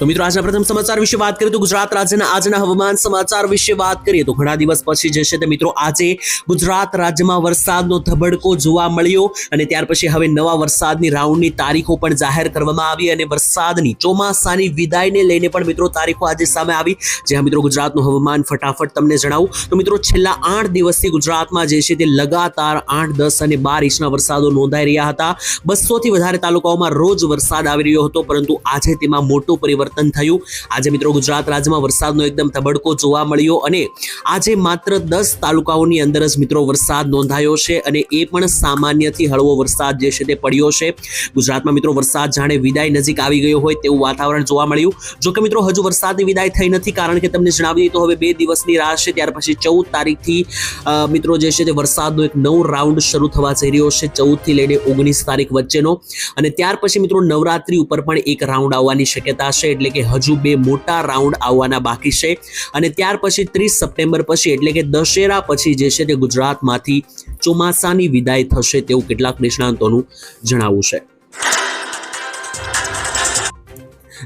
તો મિત્રો, આજના પ્રથમ સમાચાર વિશે વાત કરીએ તો ગુજરાત રાજ્યના આજના હવામાન સમાચાર વિશે વાત કરીએ તો ઘણા દિવસ પછી જે છે તે મિત્રો, આજે ગુજરાત રાજ્યમાં વરસાદનો ધબડકો જોવા મળ્યો અને ત્યાર પછી હવે નવા વરસાદની રાઉન્ડની તારીખો પણ જાહેર કરવામાં આવી અને વરસાદની ચોમાસાની વિદાયને લઈને પણ મિત્રો તારીખો આજે સામે આવી. જ્યાં મિત્રો ગુજરાતનું હવામાન ફટાફટ તમને જણાવું. તો મિત્રો, છેલ્લા આઠ દિવસથી ગુજરાતમાં જે છે તે લગાતાર આઠ, દસ અને બાર ઇંચના વરસાદો નોંધાઈ રહ્યા હતા. બસોથી વધારે તાલુકાઓમાં રોજ વરસાદ આવી રહ્યો હતો, પરંતુ આજે તેમાં મોટું પરિવર્તન થયું. આજે મિત્રો ગુજરાત રાજ્યમાં વરસાદનો એકદમ તબડકો જોવા મળ્યો અને આજે માત્ર દસ તાલુકાઓની અંદર જ મિત્રો વરસાદ નોંધાયો છે અને એ પણ સામાન્યથી હળવો વરસાદ જે છે તે પડ્યો છે. ગુજરાતમાં મિત્રો વરસાદ જાણે વિદાય નજીક આવી ગયો હોય તેવું વાતાવરણ જોવા મળ્યું. જો કે મિત્રો હજુ વરસાદની વિદાય થઈ નથી કારણ કે તમને જણાવી તો હવે બે દિવસની રાહ છે ત્યાર પછી ચૌદ તારીખથી મિત્રો જે છે તે વરસાદનો એક નવો રાઉન્ડ શરૂ થવા જઈ રહ્યો છે ચૌદથી લઈને ઓગણીસ તારીખ વચ્ચેનો. અને ત્યાર પછી મિત્રો નવરાત્રી ઉપર પણ એક રાઉન્ડ આવવાની શક્યતા છે. એટલે કે હજુ બે મોટા રાઉન્ડ આવવાના બાકી છે. અને ત્યાર પછી ત્રીસ સપ્ટેમ્બર પછી એટલે કે દશેરા પછી જે છે તે ગુજરાતમાંથી ચોમાસાની વિદાય થશે તેવું કેટલાક નિષ્ણાંતોનું જણાવવું છે.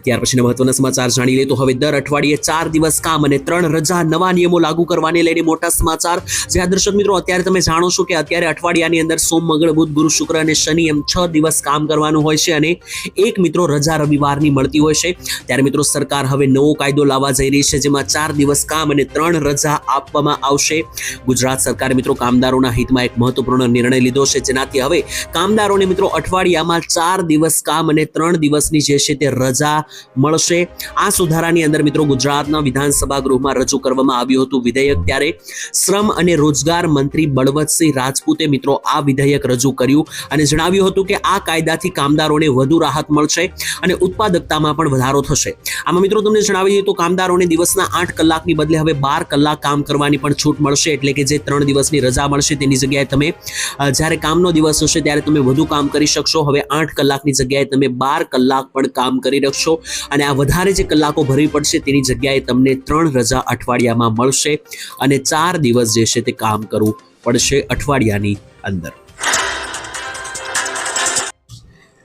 ત્યાર પછીના મહત્વના સમાચાર જાણી લે તો હવે દર અઠવાડિયે ચાર દિવસ કામ અને ત્રણ રજા નવા નિયમો લાગુ કરવાને લઈને મોટા સમાચાર. જ્યાં દર્શક મિત્રો અત્યારે તમે જાણો છો કે અત્યારે અઠવાડિયાની અંદર સોમ, મંગળ, બુધ, ગુરુ, શુક્ર અને શનિ એમ છ દિવસ કામ કરવાનું હોય છે અને એક મિત્રો રજા રવિવારની મળતી હોય છે. ત્યારે મિત્રો સરકાર હવે નવો કાયદો લાવવા જઈ રહી છે જેમાં ચાર દિવસ કામ અને ત્રણ રજા આપવામાં આવશે. ગુજરાત સરકારે મિત્રો કામદારોના હિતમાં એક મહત્વપૂર્ણ નિર્ણય લીધો છે જેનાથી હવે કામદારોને મિત્રો અઠવાડિયામાં ચાર દિવસ કામ અને ત્રણ દિવસની જે છે તે રજા મળશે. આ સુધારાની અંદર મિત્રો ગુજરાતના વિધાનસભા ગૃહમાં રજૂ કરવામાં આવ્યું હતું વિધેયક ત્યારે શ્રમ અને રોજગાર મંત્રી બળવંતસિંહ રાજપૂતે મિત્રો આ વિધેયક રજૂ કર્યું અને જણાવ્યું હતું કે આ કાયદાથી કામદારોને વધુ રાહત મળશે અને ઉત્પાદકતામાં પણ વધારો થશે. આમાં મિત્રો તમને જણાવી દઈએ તો કામદારોને દિવસના આઠ કલાકની બદલે હવે બાર કલાક કામ કરવાની પણ છૂટ મળશે એટલે કે જે ત્રણ દિવસની રજા મળશે તેની જગ્યાએ તમે જ્યારે કામનો દિવસ હશે ત્યારે તમે વધુ કામ કરી શકશો. હવે આઠ કલાકની જગ્યાએ તમે બાર કલાક પણ કામ કરી શકશો. અને આ વધારે જે કલાકો ભરવી પડશે તેની જગ્યાએ તમને ત્રણ રજા અઠવાડિયામાં મળશે અને ચાર દિવસ જે છે તે કામ કરવું પડશે અઠવાડિયાની અંદર.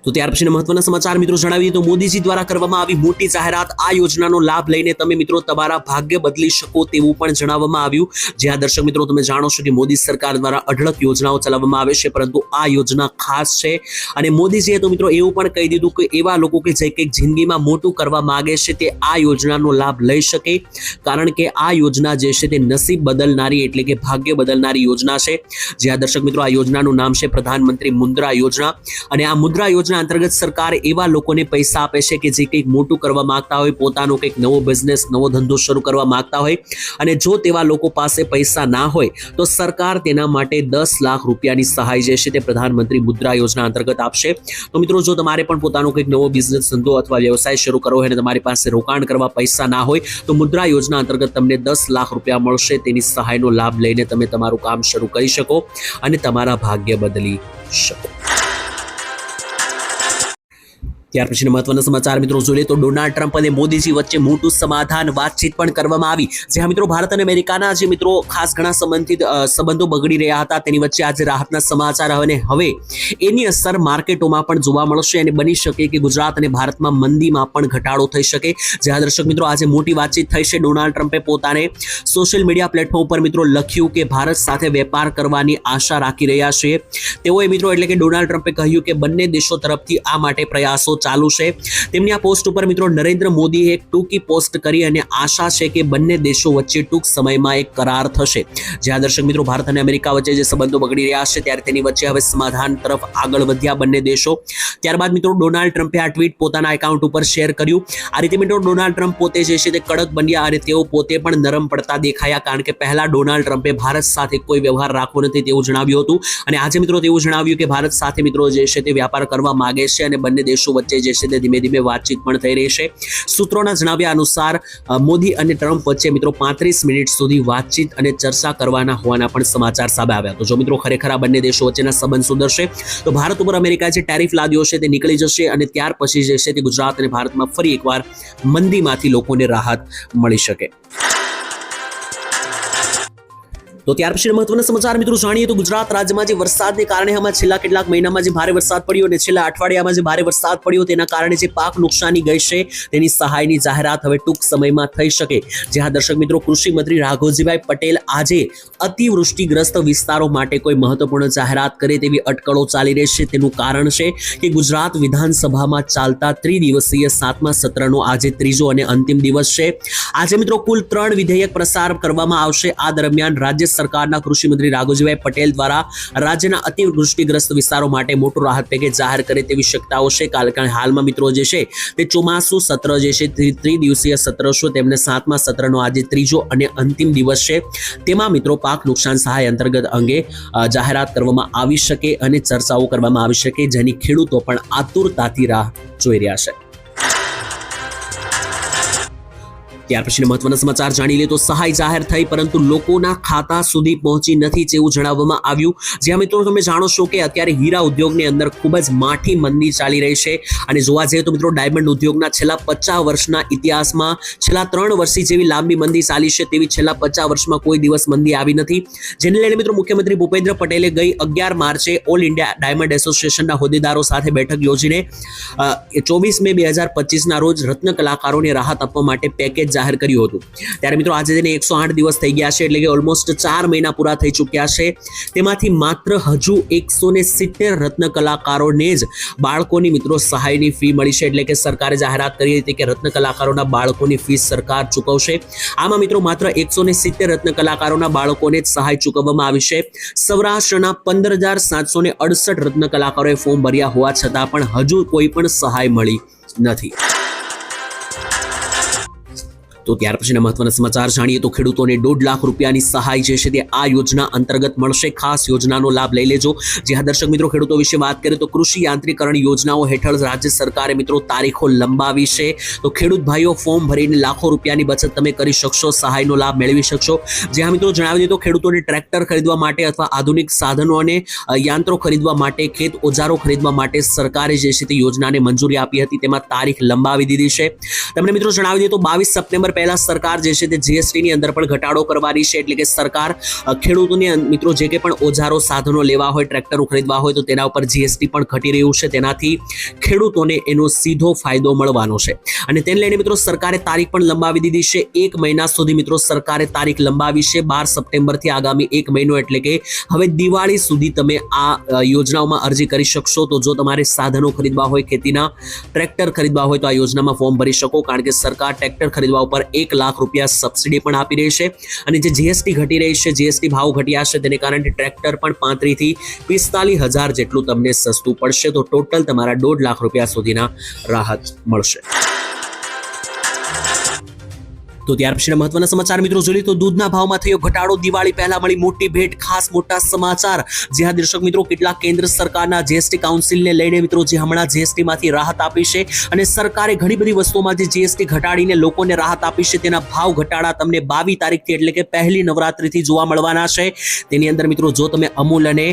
તો ત્યાર પછીના મહત્વના સમાચાર મિત્રો જણાવીએ તો મોદીજી દ્વારા કરવામાં આવી મોટી જાહેરાત આ યોજનાનો લાભ લઈને તમે મિત્રો તમારા ભાગ્ય બદલી શકો તેવું પણ જણાવવામાં આવ્યું. જ્યાં દર્શક મિત્રો તમે જાણો છો કે મોદી સરકાર દ્વારા અઢળક યોજનાઓ ચલાવવામાં આવે છે, પરંતુ આ યોજના ખાસ છે. અને મોદીજીએ તો મિત્રો એવું પણ કહી દીધું કે એવા લોકો કે જે કંઈક જિંદગીમાં મોટું કરવા માગે છે તે આ યોજનાનો લાભ લઈ શકે. કારણ કે આ યોજના જે છે તે નસીબ બદલનારી એટલે કે ભાગ્ય બદલનારી યોજના છે. જ્યાં દર્શક મિત્રો આ યોજનાનું નામ છે પ્રધાનમંત્રી મુદ્રા યોજના. અને આ મુદ્રા યોજના અંતર્ગત સરકાર એવા લોકોને પૈસા આપે છે કે જે કંઈક મોટું કરવા માંગતા હોય, પોતાનો કંઈક નવો બિઝનેસ નવો ધંધો શરૂ કરવા માંગતા હોય. અને જો તેવા લોકો પાસે પૈસા ના હોય, તો સરકાર તેના માટે દસ લાખ રૂપિયાની સહાય જે છે તે પ્રધાનમંત્રી મુદ્રા યોજના અંતર્ગત આપશે. તો મિત્રો, જો તમારે પણ પોતાનો કંઈક નવો બિઝનેસ ધંધો અથવા વ્યવસાય શરૂ કરવો હોય અને તમારી પાસે રોકાણ કરવા પૈસા ના હોય, તો મુદ્રા યોજના અંતર્ગત તમને દસ લાખ રૂપિયા મળશે. તેની સહાયનો લાભ લઈને તમે તમારું કામ શરૂ કરી શકો અને તમારા ભાગ્ય બદલી શકો. ત્યાર પછીના મહત્વના સમાચાર મિત્રો, જોઈએ તો ડોનાલ્ડ ટ્રમ્પ અને મોદીજી વચ્ચે મોટું સમાધાન વાતચીત પણ કરવામાં આવી. જ્યાં મિત્રો, ભારત અને અમેરિકાના જે મિત્રો ખાસ ઘણા સંબંધિત સંબંધો બગડી રહ્યા હતા, તેની વચ્ચે આજે રાહતના સમાચાર અને હવે એની અસર માર્કેટોમાં પણ જોવા મળશે અને બની શકે કે ગુજરાત અને ભારતમાં મંદીમાં પણ ઘટાડો થઈ શકે. જ્યાં દર્શક મિત્રો, આજે મોટી વાતચીત થઈ છે. ડોનાલ્ડ ટ્રમ્પે પોતાને સોશિયલ મીડિયા પ્લેટફોર્મ ઉપર મિત્રો લખ્યું કે ભારત સાથે વેપાર કરવાની આશા રાખી રહ્યા છે. તેઓએ મિત્રો, એટલે કે ડોનાલ્ડ ટ્રમ્પે કહ્યું કે બંને દેશો તરફથી આ માટે પ્રયાસો ચાલુ છે. તેમની આ પોસ્ટ ઉપર મિત્રો નરેન્દ્ર મોદીએ એક ટૂંકી પોસ્ટ કરી અને આશા છે કે બંને દેશો વચ્ચે ટૂંક સમયમાં એક કરાર થશે. જ્યાં દર્શક મિત્રો ભારત અને અમેરિકા વચ્ચે જે સંબંધો બગડી રહ્યા છે ત્યારે તેની વચ્ચે હવે સમાધાન તરફ આગળ વધ્યા બંને દેશો. ત્યારબાદ મિત્રો ડોનાલ્ડ ટ્રમ્પે આ ટ્વીટ પોતાના એકાઉન્ટ ઉપર શેર કર્યું. આ રીતે મિત્રો ડોનાલ્ડ ટ્રમ્પ પોતે જે છે તે કડક બન્યા અને તેઓ પોતે પણ નરમ પડતા દેખાયા કારણ કે પહેલા ડોનાલ્ડ ટ્રમ્પે ભારત સાથે કોઈ વ્યવહાર રાખવો નથી તેવું જણાવ્યું હતું. અને આજે મિત્રો તેવું જણાવ્યું કે ભારત સાથે મિત્રો જે છે તે વ્યાપાર કરવા માગે છે અને બંને દેશો વચ્ચે વચ્ચે જે છે તે ધીમે ધીમે વાતચીત પણ થઈ રહી છે. સૂત્રોના જણાવ્યા અનુસાર મોદી અને ટ્રમ્પ વચ્ચે મિત્રો પાંત્રીસ મિનિટ સુધી વાતચીત અને ચર્ચા કરવાના હોવાના પણ સમાચાર સામે આવ્યા. તો જો મિત્રો ખરેખર આ બંને દેશો વચ્ચેના સંબંધ સુધરશે, તો ભારત ઉપર અમેરિકાએ જે ટેરિફ લાદ્યો છે તે નીકળી જશે અને ત્યાર પછી જે છે તે ગુજરાત અને ભારતમાં ફરી એકવાર મંદીમાંથી લોકોને રાહત મળી શકે. તો ત્યાર પછી મહત્વના સમાચાર મિત્રો જાણીએ તો ગુજરાત રાજ્યમાં જે વરસાદને કારણે હમણાં છેલ્લા કેટલાક મહિનામાં જે ભારે વરસાદ પડ્યો અને છેલ્લા અઠવાડિયામાં જે ભારે વરસાદ પડ્યો તેના કારણે જે પાક નુકસાની ગઈ છે તેની સહાયની જાહેરાત હવે ટૂંક સમયમાં થઈ શકે. જ્યાં દર્શક મિત્રો, કૃષિ મંત્રી રાઘવજીભાઈ પટેલ આજે અતિવૃષ્ટિગ્રસ્ત વિસ્તારો માટે કોઈ મહત્વપૂર્ણ જાહેરાત કરે તેવી અટકળો ચાલી રહી છે. તેનું કારણ છે કે ગુજરાત વિધાનસભામાં ચાલતા ત્રિદિવસીય સાતમા સત્રનો આજે ત્રીજો અને અંતિમ દિવસ છે. આજે મિત્રો કુલ ત્રણ વિધેયક પ્રસાર કરવામાં આવશે. આ દરમિયાન રાજ્ય સરકારના કૃષિમંત્રી રાઘુજીભાઈ પટેલ દ્વારા રાજ્યના અતિવૃષ્ટિગ્રસ્ત વિસ્તારો માટે મોટું રાહત પેકેજ જાહેર કરે તેવી શક્યતાઓ છે. કારણ હાલમાં મિત્રો જે છે તે ચોમાસુ સત્ર જે છે ત્રિદિવસીય સત્ર છે. તેમને સાતમા સત્રનો આજે ત્રીજો અને અંતિમ દિવસ છે. તેમાં મિત્રો પાક નુકસાન સહાય અંતર્ગત અંગે જાહેરાત કરવામાં આવી શકે અને ચર્ચાઓ કરવામાં આવી શકે. જેની ખેડૂતો પણ આતુરતાથી રાહ જોઈ રહ્યા છે. ત્યાર પછીના મહત્વના સમાચાર જાણી લે તો સહાય જાહેર થઈ, પરંતુ લોકોના ખાતા સુધી પહોંચી નથી તેવું જણાવવામાં આવ્યું. જ્યાં મિત્રો તમે જાણો છો કે અત્યારે હીરા ઉદ્યોગની અંદર ખૂબ જ માઠી મંદી ચાલી રહી છે. અને જોવા જઈએ તો મિત્રો ડાયમંડ ઉદ્યોગના છેલ્લા પચાસ વર્ષના ઇતિહાસમાં છેલ્લા ત્રણ વર્ષથી જેવી લાંબી મંદી ચાલી છે તેવી છેલ્લા પચાસ વર્ષમાં કોઈ દિવસ મંદી આવી નથી. જેને લઈને મિત્રો મુખ્યમંત્રી ભૂપેન્દ્ર પટેલે ગઈ અગિયાર માર્ચે ઓલ ઇન્ડિયા ડાયમંડ એસોસિએશનના હોદ્દેદારો સાથે બેઠક યોજીને ચોવીસ મે બે હજાર પચીસના રોજ રત્ન કલાકારોને રાહત આપવા માટે પેકેજ જાહેર કર્યું હતું. ત્યારે મિત્રો આજે તેને એકસો આઠ દિવસ થઈ ગયા છે, એટલે કે ઓલમોસ્ટ ચાર મહિના પૂરા થઈ ચૂક્યા છે. તેમાંથી માત્ર હજુ એકસો ને સિત્તેર રત્ન કલાકારોને જ બાળકોની મિત્રો સહાયની ફી મળી છે, એટલે કે સરકારે જાહેરાત કરી હતી કે રત્ન કલાકારોના બાળકોની ફી સરકાર ચૂકવશે. આમાં મિત્રો માત્ર એકસો ને સિત્તેર રત્ન કલાકારોના બાળકોને જ સહાય ચૂકવવામાં આવી છે. સૌરાષ્ટ્રના પંદર હજાર સાતસો ને અડસઠ રત્ન કલાકારોએ ફોર્મ ભર્યા હોવા છતાં પણ હજુ કોઈ પણ સહાય મળી નથી. તો ત્યાર પછીના મહત્વના સમાચાર જાણીએ તો ખેડૂતોને દોઢ લાખ રૂપિયાની સહાય જે છે તે આ યોજના અંતર્ગત મળશે. ખાસ યોજનાનો લાભ લઈ લેજો. જે દર્શક મિત્રો, ખેડૂતો વિશે વાત કરીએ તો કૃષિ યાંત્રીકરણ યોજનાઓ હેઠળ રાજ્ય સરકારે મિત્રો તારીખો લંબાવી છે. તો ખેડૂત ભાઈઓ, ફોર્મ ભરીને લાખો રૂપિયાની બચત તમે કરી શકશો, સહાયનો લાભ મેળવી શકશો. જ્યાં મિત્રો, જણાવી દીધું ખેડૂતોને ટ્રેક્ટર ખરીદવા માટે અથવા આધુનિક સાધનો અને યંત્રો ખરીદવા માટે, ખેત ઓજારો ખરીદવા માટે સરકારે જે છે તે યોજનાને મંજૂરી આપી હતી. તેમાં તારીખ લંબાવી દીધી છે. તમને મિત્રો જણાવી દઈએ તો બાવીસ સપ્ટેમ્બર પહેલા સરકાર જે છે તે જીએસટીની અંદર પણ ઘટાડો કરવાની છે, એટલે કે સરકાર ખેડૂતોને મિત્રો જે કે પણ ઓજારો, સાધનો લેવા હોય, ટ્રેક્ટરો ખરીદવા હોય, તો તેના ઉપર જીએસટી પણ ઘટી રહ્યું છે. તેનાથી ખેડૂતોને એનો સીધો ફાયદો મળવાનો છે. અને તેને લઈને મિત્રો સરકારે તારીખ પણ લંબાવી દીધી છે. એક મહિના સુધી મિત્રો સરકારે તારીખ લંબાવી છે, બાર સપ્ટેમ્બરથી આગામી એક મહિનો, એટલે કે હવે દિવાળી સુધી તમે આ યોજનાઓમાં અરજી કરી શકશો. તો જો તમારે સાધનો ખરીદવા હોય, ખેતીના, ટ્રેક્ટર ખરીદવા હોય, તો આ યોજનામાં ફોર્મ ભરી શકો. કારણ કે સરકાર ટ્રેક્ટર ખરીદવા ઉપર એક લાખ રૂપિયા સબસિડી પણ આપી રહી છે. અને જે જીએસટી ઘટી રહી છે, જીએસટી ભાવ ઘટ્યા છે, તેને કારણે ટ્રેક્ટર પણ પાંત્રીસથી પિસ્તાલીસ હજાર જેટલું તમને સસ્તું પડશે. તો ટોટલ તમારા દોઢ લાખ રૂપિયા સુધીના રાહત મળશે. તો ત્યાર પછીના મહત્વના સમાચાર મિત્રો જોઈએ તો દૂધના ભાવમાં થયો ઘટાડો. દિવાળી પહેલા મળી મોટી ભેટ, ખાસ મોટા સમાચાર. જ્યાં દર્શક મિત્રો, કેટલાક કેન્દ્ર સરકારના જીએસટી કાઉન્સિલને લઈને મિત્રો જે હમણાં જીએસટીમાંથી રાહત આપી છે અને સરકારે ઘણી બધી વસ્તુઓમાં જે જીએસટી ઘટાડીને લોકોને રાહત આપી છે તેના ભાવ ઘટાડા તમને બાવીસ તારીખથી એટલે કે પહેલી નવરાત્રિથી જોવા મળવાના છે. તેની અંદર મિત્રો જો તમે અમૂલ અને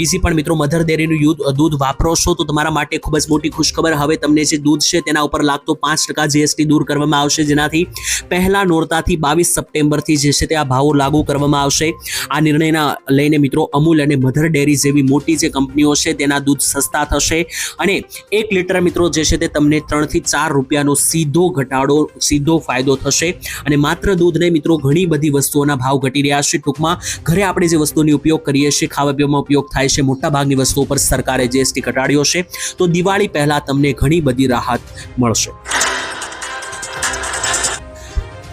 બીજી પણ મિત્રો મધર ડેરીનું દૂધ વાપરો છો તો તમારા માટે ખૂબ જ મોટી ખુશખબર. હવે તમને જે દૂધ છે તેના ઉપર લાગતો પાંચ ટકા જીએસટી દૂર કરવામાં આવશે જેનાથી પહેલા નોરતાથી બાવીસ સપ્ટેમ્બરથી જે છે તે આ ભાવો લાગુ કરવામાં આવશે. આ નિર્ણયના લઈને મિત્રો અમૂલ અને મધર ડેરી જેવી મોટી જે કંપનીઓ છે તેના દૂધ સસ્તા થશે અને એક લીટર મિત્રો જે છે તે તમને ત્રણથી ચાર રૂપિયાનો સીધો ઘટાડો, સીધો ફાયદો થશે અને માત્ર દૂધને મિત્રો ઘણી બધી વસ્તુઓના ભાવ ઘટી રહ્યા છે. ટૂંકમાં ઘરે આપણે જે વસ્તુનો ઉપયોગ કરીએ છીએ ખાવા પીવામાં ઉપયોગ થાય છે મોટા ભાગની વસ્તુઓ પર સરકારે જીએસટી ઘટાડ્યો છે. તો દિવાળી પહેલાં તમને ઘણી બધી રાહત મળશે.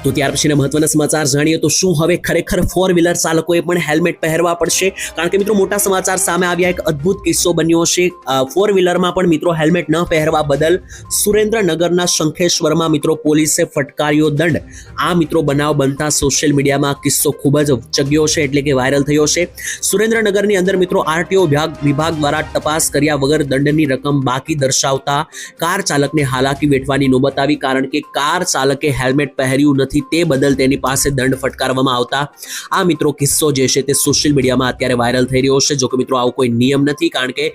તો ત્યાર પછીના મહત્વના સમાચાર જાણીએ તો શું હવે ખરેખર ફોર વ્હીલર ચાલકોએ પણ હેલ્મેટ પહેરવા પડશે? કારણ કે મિત્રો મોટા સમાચાર સામે આવ્યા, એક અદ્ભુત કિસ્સો બન્યો છે ફોર વ્હીલરમાં પણ મિત્રો હેલ્મેટ ન પહેરવા બદલ સુરેન્દ્રનગરના શંખેશ્વરમાં મિત્રો પોલીસે ફટકાર્યો દંડ. આ મિત્રો બનાવ બનતા સોશિયલ મીડિયામાં કિસ્સો ખૂબ જ ચગ્યો છે, એટલે કે વાયરલ થયો છે. સુરેન્દ્રનગરની અંદર મિત્રો આરટીઓ વિભાગ વિભાગ દ્વારા તપાસ કર્યા વગર દંડની રકમ બાકી દર્શાવતા કાર ચાલકને હાલાકી વેઠવાની નોબત આવી, કારણ કે કાર ચાલકે હેલ્મેટ પહેર્યું નથી. તે બદલ તેની પાસે દંડ ફટકારવામાં આવતા. આ મિત્રો કિસ્સો જે છે તે સોશિયલ મીડિયામાં અત્યારે વાયરલ થઈ રહ્યો છે. જો કે મિત્રો આવો કોઈ નિયમ નથી કારણ કે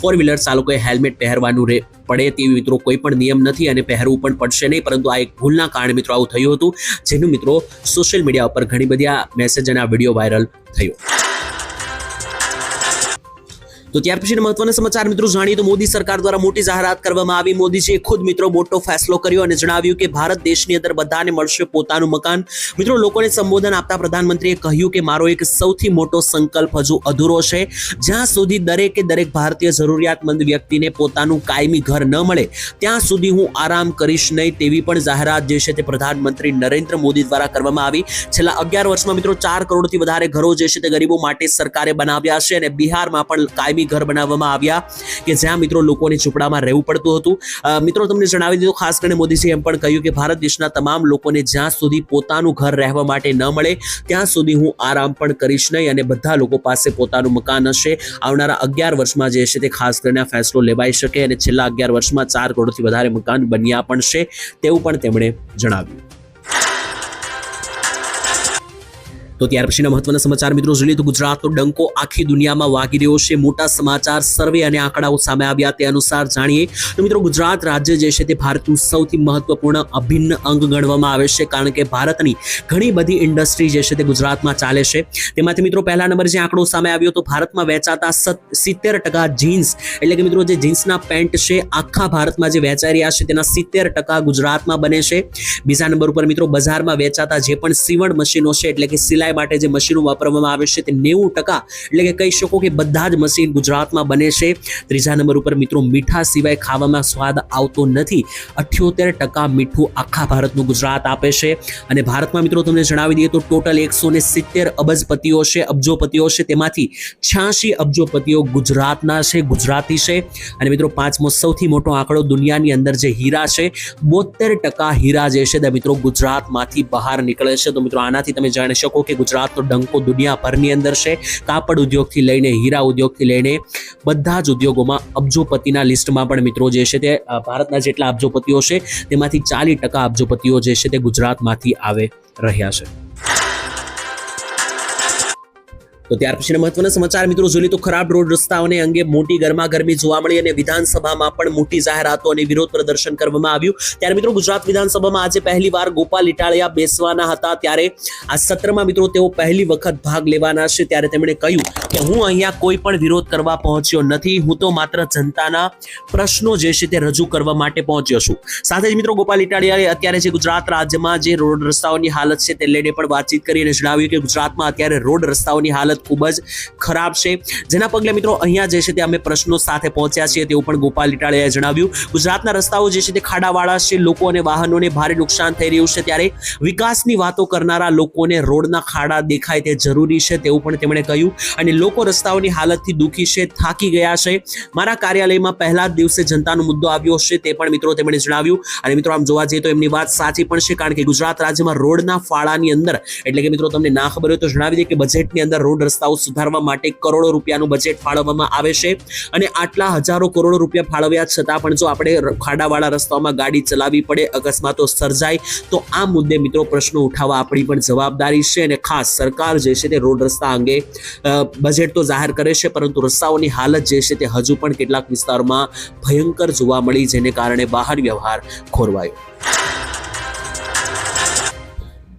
ફોર વ્હીલર ચાલકોએ હેલ્મેટ પહેરવાનું રે, પડે તેવી મિત્રો કોઈ પણ નિયમ નથી અને પહેરવું પણ પડશે નહીં. પરંતુ આ એક ભૂલના કારણે મિત્રો આવું થયું હતું, જેનું મિત્રો સોશિયલ મીડિયા ઉપર ઘણી બધી આ મેસેજ અને આ વીડિયો વાયરલ થયો. તો ત્યાર પછી મહત્વના સમાચાર મિત્રો જાણીએ તો મોદી સરકાર દ્વારા મોટી જાહેરાત કરવામાં આવી. મોદીજીએ ખુદ મિત્રો મોટો ફેસલો કર્યો અને જણાવ્યું કે ભારત દેશની અંદર બધાને મળશે પોતાનું મકાન. મિત્રો લોકોને સંબોધન આપતા પ્રધાનમંત્રીએ કહ્યું કે મારો એક સૌથી મોટો સંકલ્પ હજુ અધૂરો છે. જ્યાં સુધી દરેકે દરેક ભારતીય જરૂરિયાતમંદ વ્યક્તિને પોતાનું કાયમી ઘર ન મળે, ત્યાં સુધી હું આરામ કરીશ નહીં તેવી પણ જાહેરાત જે છે તે પ્રધાનમંત્રી નરેન્દ્ર મોદી દ્વારા કરવામાં આવી. છેલ્લા અગિયાર વર્ષમાં મિત્રો ચાર કરોડથી વધારે ઘરો જે છે તે ગરીબો માટે સરકારે બનાવ્યા છે અને બિહારમાં પણ કાયમી ઘર બનાવવામાં આવ્યા કે જ્યાં મિત્રો લોકોને ઝૂંપડામાં રહેવું પડતું હતું. મિત્રો, તમને જણાવી દીધું ખાસ કરીને મોદીજીએ એમ પણ કહ્યું કે ભારત દેશના તમામ લોકોને જ્યાં સુધી પોતાનું ઘર રહેવા માટે ન મળે, ત્યાં સુધી હું આરામ પણ કરીશ નહીં અને બધા લોકો પાસે પોતાનું મકાન હશે. આવનારા અગિયાર વર્ષમાં જે છે તે ખાસ કરીને આ ફેસલો લેવાઈ શકે અને છેલ્લા અગિયાર વર્ષમાં ચાર કરોડથી વધારે મકાન બન્યા પણ છે, તેવું પણ તેમણે જણાવ્યું. તો ત્યાર પછીના મહત્વના સમાચાર મિત્રો જોઈએ તો ગુજરાતનો ડંકો આખી દુનિયામાં વાગી રહ્યો છે. મોટા સમાચાર, સર્વે અને આંકડાઓ સામે આવ્યા તે અનુસાર જાણીએ તો મિત્રો ગુજરાત રાજ્ય જે છે તે ભારતનું સૌથી મહત્વપૂર્ણ અભિન્ન અંગ ગણવામાં આવે છે કારણ કે ભારતની ઘણી બધી ઇન્ડસ્ટ્રી જે છે તે ગુજરાતમાં ચાલે છે. તેમાંથી મિત્રો પહેલા નંબર જે આંકડો સામે આવ્યો તો ભારતમાં વેચાતા સિત્તેર ટકા જીન્સ એટલે કે મિત્રો જે જીન્સના પેન્ટ છે આખા ભારતમાં જે વેચાઈ રહ્યા છે તેના સિત્તેર ટકા ગુજરાતમાં બને છે. બીજા નંબર ઉપર મિત્રો બજારમાં વેચાતા જે પણ સીવણ મશીનો છે એટલે કે સિલાઈ માટે જે મશીનો વાપરવામાં આવે છે તે નેવું ટકા એટલે કે કહી શકો કે બધા જ મશીન ગુજરાતમાં બને છે. ત્રીજા નંબર ઉપર મિત્રો મીઠા સિવાય ખાવામાં સ્વાદ આવતો નથી. અઠ્યોતેર ટકા મીઠું આખા ભારતનું ગુજરાત આપે છે. અને ભારતમાં મિત્રો તમને જણાવી દઈએ તો ટોટલ એકસો ને સિત્તેર અબજપતિઓ છે, અબજોપતિઓ છે. તેમાંથી છ્યાસી અબજોપતિઓ ગુજરાતના છે, ગુજરાતી છે. અને મિત્રો પાંચમો સૌથી મોટો આંકડો દુનિયાની અંદર જે હીરા છે બોતેર ટકા હીરા જે છે તે મિત્રો ગુજરાતમાંથી બહાર નીકળે છે. તો મિત્રો આનાથી તમે જાણી શકો કે ગુજરાતનો ડંકો દુનિયાભરની અંદર છે. કાપડ ઉદ્યોગથી લઈને હીરા ઉદ્યોગથી લઈને બધા જ ઉદ્યોગોમાં અબજોપતિના લિસ્ટમાં પણ મિત્રો જે છે તે ભારતના જેટલા અબજોપતિઓ છે, તેમાંથી ચાલીસ ટકા અબજોપતિઓ જે છે તે ગુજરાતમાંથી આવે રહ્યા છે. તો ત્યાર પછીના મહત્વના સમાચાર, મિત્રો જોઈએ તો ખરાબ રોડ રસ્તાઓને અંગે મોટી ગરમાગરમી જોવા મળી અને વિધાનસભામાં પણ મોટી જાહેરાતો અને વિરોધ પ્રદર્શન કરવામાં આવ્યું. ત્યારે, મિત્રો, ગુજરાત વિધાનસભામાં આજે પહેલી વાર ગોપાલ ઇટાળિયા બેસવાના હતા. ત્યારે આ સત્રમાં, મિત્રો, તેઓ પહેલી વખત ભાગ લેવાના છે. ત્યારે તેમણે કહ્યું કે હું અહીંયા કોઈ પણ વિરોધ કરવા પહોંચ્યો નથી. હું તો માત્ર જનતાના પ્રશ્નો જે છે તે રજૂ કરવા માટે પહોંચ્યો છું. સાથે જ, મિત્રો, ગોપાલ ઇટાળિયાએ અત્યારે જે ગુજરાત રાજ્યમાં જે રોડ રસ્તાઓની હાલત છે તે લઈને પણ વાતચીત કરી અને જણાવ્યું કે ગુજરાતમાં અત્યારે રોડ રસ્તાઓની હાલત ખૂબ જ ખરાબ છે. જેના પગલે મિત્રો અહીંયા જે છે તે અમે પ્રશ્નો સાથે પહોંચ્યા છીએ તેવું પણ ગોપાલ ઇટાળિયાએ જણાવ્યું. ગુજરાતના રસ્તાઓ જે છે તે ખાડાવાળા છે, લોકો અને વાહનોને ભારે નુકસાન થઈ રહ્યું છે. ત્યારે વિકાસની વાતો કરનારા લોકોને રોડના ખાડા દેખાય તે જરૂરી છે તેવું પણ તેમણે કહ્યું. અને લોકો રસ્તાઓની હાલતથી દુઃખી છે, થાકી ગયા છે. મારા કાર્યાલયમાં પહેલા જ દિવસે જનતાનો મુદ્દો આવ્યો છે તે પણ મિત્રો તેમણે જણાવ્યું. અને મિત્રો આમ જોવા જઈએ તો એમની વાત સાચી પણ છે, કારણ કે ગુજરાત રાજ્યમાં રોડના ફાળાની અંદર, એટલે કે મિત્રો તમને ના ખબર હોય તો જણાવી દઈએ કે બજેટની અંદર રોડ રસ્તાઓ સુધારવા માટે કરોડો રૂપિયાનું બજેટ ફાળવવામાં આવે છે. અને આટલા હજારો કરોડો રૂપિયા ફાળવ્યા છતાં પણ જો આપણે ખાડાવાળા રસ્તાઓમાં ગાડી ચલાવવી પડે, અકસ્માતો સર્જાય, તો આ મુદ્દે મિત્રો પ્રશ્નો ઉઠાવવા આપણી પણ જવાબદારી છે. અને ખાસ સરકાર જે છે તે રોડ રસ્તા અંગે બજેટ તો જાહેર કરે છે, પરંતુ રસ્તાઓની હાલત જે છે તે હજુ પણ કેટલાક વિસ્તારોમાં ભયંકર જોવા મળી, જેને કારણે વાહન વ્યવહાર ખોરવાયો.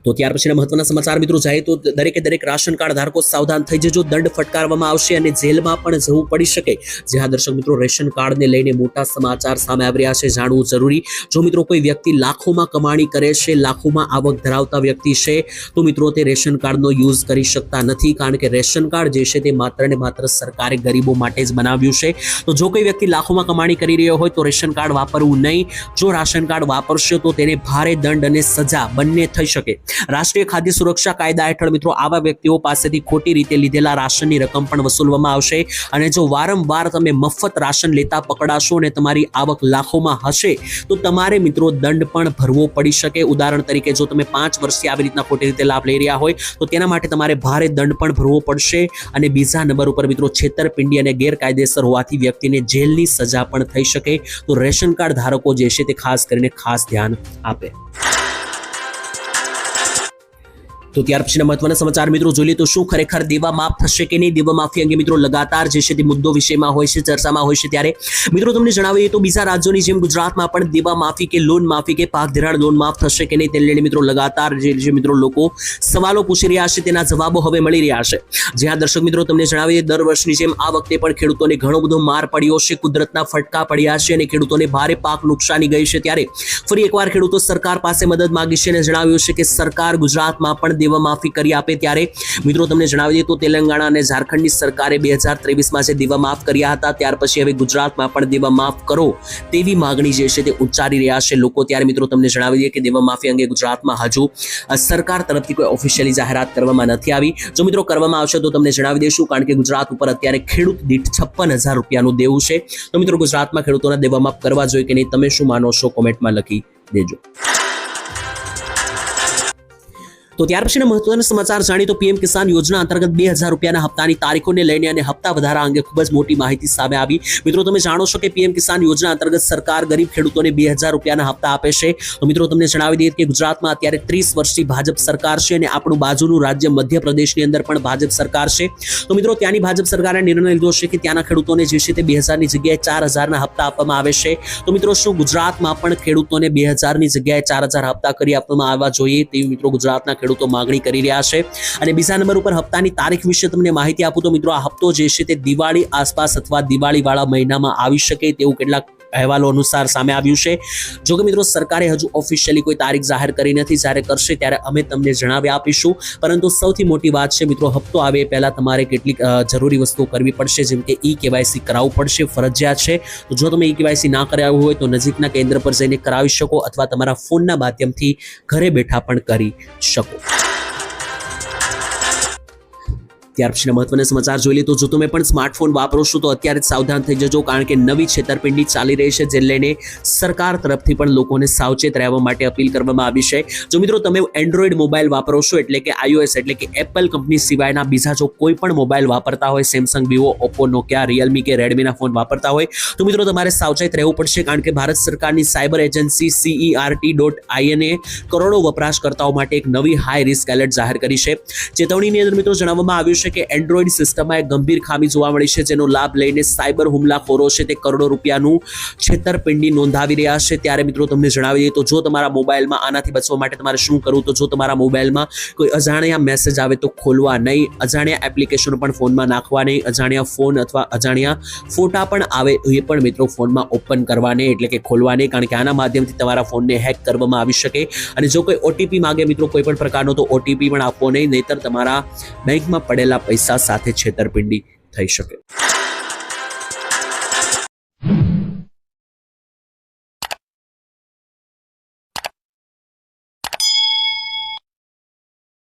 તો ત્યાર પછીના મહત્વના સમાચાર મિત્રો જાય તો દરેકે દરેક રાશન કાર્ડ ધારકો સાવધાન થઈ જજો, દંડ ફટકારવામાં આવશે અને જેલમાં પણ જવું પડી શકે. જે હા દર્શક મિત્રો, રેશન કાર્ડને લઈને મોટા સમાચાર સામે આવી રહ્યા છે, જાણવું જરૂરી. જો મિત્રો કોઈ વ્યક્તિ લાખોમાં કમાણી કરે છે, લાખોમાં આવક ધરાવતા વ્યક્તિ છે, તો મિત્રો તે રેશન કાર્ડનો યુઝ કરી શકતા નથી, કારણ કે રેશન કાર્ડ જે છે તે માત્ર ને માત્ર સરકારે ગરીબો માટે જ બનાવ્યું છે. તો જો કોઈ વ્યક્તિ લાખોમાં કમાણી કરી રહ્યો હોય તો રેશન કાર્ડ વાપરવું નહીં. જો રાશન કાર્ડ વાપરશે તો તેને ભારે દંડ અને સજા બંને થઈ શકે. રાષ્ટ્રીય ખાદ્ય સુરક્ષા કાયદા હેઠળ મિત્રો આવા વ્યક્તિઓ પાસેથી ખોટી રીતે લીધેલા રાશનની રકમ પણ વસૂલવામાં આવશે. અને જો વારંવાર તમે મફત રાશન લેતા પકડાશો અને તમારી આવક લાખોમાં હશે, તો તમારે મિત્રો દંડ પણ ભરવો પડી શકે. ઉદાહરણ તરીકે જો તમે પાંચ વર્ષથી આવી રીતના ખોટી રીતે લાભ લઈ રહ્યા હોય, તો તેના માટે તમારે ભારે દંડ પણ ભરવો પડશે. અને બીજા નંબર ઉપર મિત્રો છેતરપિંડી અને ગેરકાયદેસર હોવાથી વ્યક્તિને જેલની સજા પણ થઈ શકે. તો રેશન કાર્ડ ધારકો જે છે તે ખાસ કરીને ખાસ ધ્યાન આપે. તો ત્યાર પછીના મહત્વના સમાચાર મિત્રો જોઈએ તો શું ખરેખર દેવા માફ થશે કે નહીં? દેવા માફી અંગે મિત્રો લગાતાર જે છે તે મુદ્દો વિષયમાં હોય છે, ચર્ચામાં હોય છે ત્યારે. મિત્રો તમને જણાવીએ તો બીજા રાજ્યોની જેમ ગુજરાતમાં પણ દેવા માફી કે લોન માફી કે પાક ધિરાણ લોન માફ થશે કે નહીં તેને લઈને મિત્રો લગાતાર જે મિત્રો લોકો સવાલો પૂછી રહ્યા છે, તેના જવાબો હવે મળી રહ્યા છે. જ્યાં દર્શક મિત્રો તમને જણાવીએ, દર વર્ષની જેમ આ વખતે પણ ખેડૂતોને ઘણો બધો માર પડ્યો છે, કુદરતના ફટકા પડ્યા છે અને ખેડૂતોને ભારે પાક નુકસાની ગઈ છે ત્યારે. ફરી એકવાર ખેડૂતો સરકાર પાસે મદદ માગી છે અને જણાવ્યું છે કે સરકાર ગુજરાતમાં પણ દેવા માફી કરી આપે ત્યારે મિત્રો તમને જણાવી દઈએ તો તેલંગાણા અને ઝારખંડની સરકારે બે હજાર ત્રેવીસમાં જે દેવા માફ કર્યા હતા, ત્યાર પછી હવે ગુજરાતમાં પણ દેવા માફ કરો તેવી માગણી જે છે તે ઉચ્ચારી રહ્યા છે લોકો. ત્યારે મિત્રો તમને જણાવી દઈએ કે દેવા માફી અંગે ગુજરાતમાં હજુ સરકાર તરફથી કોઈ ઓફિશિયલી જાહેરાત કરવામાં નથી આવી. જો મિત્રો કરવામાં આવશે તો તમને જણાવી દઈશું કારણ કે ગુજરાત ઉપર અત્યારે ખેડૂત દીઠ છપ્પન હજાર રૂપિયાનું દેવું છે. તો મિત્રો ગુજરાતમાં ખેડૂતોના દેવા માફ કરવા જોઈએ કે નહીં, તમે શું માનો છો? કોમેન્ટમાં લખી દેજો. તો ત્યાર પછીના મહત્વના સમાચાર જાણી તો પીએમ કિસાન યોજના અંતર્ગત બે હજાર રૂપિયાના હપ્તાની તારીખોને લઈને અને હપ્તા વધારા અંગે ખૂબ જ મોટી માહિતી સામે આવી. મિત્રો, તમે જાણો છો કે પીએમ કિસાન યોજના અંતર્ગત સરકાર ગરીબ ખેડૂતોને બે હજાર રૂપિયાના હપ્તા આપે છે. તો મિત્રો, તમને જણાવી દઈએ કે ગુજરાતમાં અત્યારે ત્રીસ વર્ષથી ભાજપ સરકાર છે અને આપણું બાજુનું રાજ્ય મધ્યપ્રદેશની અંદર પણ ભાજપ સરકાર છે. તો મિત્રો, ત્યાંની ભાજપ સરકારે નિર્ણય લીધો છે કે ત્યાંના ખેડૂતોને જે છે તે બે હજારની જગ્યાએ ચાર હજારના હપ્તા આપવામાં આવે છે. તો મિત્રો, શું ગુજરાતમાં પણ ખેડૂતોને બે હજારની જગ્યાએ ચાર હજાર હપ્તા કરી આપવામાં આવવા જોઈએ તેવી મિત્રો ગુજરાતના ખેડૂતો માગણી કરી રહ્યા છે. અને બીજા નંબર ઉપર હપ્તાની તારીખ વિશે તમને માહિતી આપું તો મિત્રો આ હપ્તો જે છે તે દિવાળી આસપાસ અથવા દિવાળીવાળા મહિનામાં આવી શકે તેવું કેટલાક અહેવાલો અનુસાર સામે આવ્યું છે. જો કે મિત્રો, સરકારે હજુ ઓફિશિયલી કોઈ તારીખ જાહેર કરી નથી. જ્યારે કરશે ત્યારે અમે તમને જણાવી આપીશું. પરંતુ સૌથી મોટી વાત છે મિત્રો, હપ્તો આવે એ પહેલાં તમારે કેટલીક જરૂરી વસ્તુઓ કરવી પડશે. જેમ કે ઈ કેવાયસી કરાવવું પડશે, ફરજિયાત છે. તો જો તમે ઈ કેવાયસી ના કરાવ્યું હોય તો નજીકના કેન્દ્ર પર જઈને કરાવી શકો અથવા તમારા ફોનના માધ્યમથી ઘરે બેઠા પણ કરી શકો. ત્યાર પછી મહત્વના સમાચાર જોઈ લીધો જો તમે પણ સ્માર્ટફોન વાપરો છો તો અત્યારે જ સાવધાન થઈ જજો કારણ કે નવી છેતરપિંડી ચાલી રહી છે જે લઈને સરકાર તરફથી પણ લોકોને સાવચેત રહેવા માટે અપીલ કરવામાં આવી છે. જો મિત્રો તમે એન્ડ્રોઈડ મોબાઈલ વાપરો છો એટલે કે આઈઓએસ એટલે કે એપલ કંપની સિવાયના બીજા જો કોઈ પણ મોબાઈલ વાપરતા હોય, Samsung, Vivo, Oppo, Nokia, Realme કે રેડમીના ફોન વાપરતા હોય, તો મિત્રો તમારે સાવચેત રહેવું પડશે કારણ કે ભારત સરકારની cyber agency CERT dot IN કરોડો વપરાશકર્તાઓ માટે એક નવી હાઈ રિસ્ક એલર્ટ જાહેર કરી છે. ચેતવણીની અંદર મિત્રો જણાવવામાં આવ્યું છે કે એન્ડ્રોઈડ સિસ્ટમમાં એક ગંભીર ખામી જોવા મળી છે, જેનો લાભ લઈને સાયબર હુમલાખોરો છે તે કરોડો રૂપિયાનું છેતરપિંડી નોંધાવી રહ્યા છે. ત્યારે મિત્રો તમને જણાવી દઈએ તો જો તમારા મોબાઈલમાં આનાથી બચવા માટે તમારે શું કરવું, તો જો તમારા મોબાઈલમાં કોઈ અજાણ્યા મેસેજ આવે તો ખોલવા નહીં. અજાણ્યા એપ્લિકેશનો પણ ફોનમાં નાખવા નહીં. અજાણ્યા ફોન અથવા અજાણ્યા ફોટા પણ આવે એ પણ મિત્રો ફોનમાં ઓપન કરવા નહીં, એટલે કે ખોલવા નહીં. કારણ કે આના માધ્યમથી તમારા ફોનને હેક કરવામાં આવી શકે. અને જો કોઈ ઓટીપી માગે મિત્રો કોઈ પણ પ્રકારનો, તો ઓટીપી પણ આપવો નહીં. નહીતર તમારા બેંકમાં પડેલા પૈસા સાથે છેતરપિંડી થઈ શકે.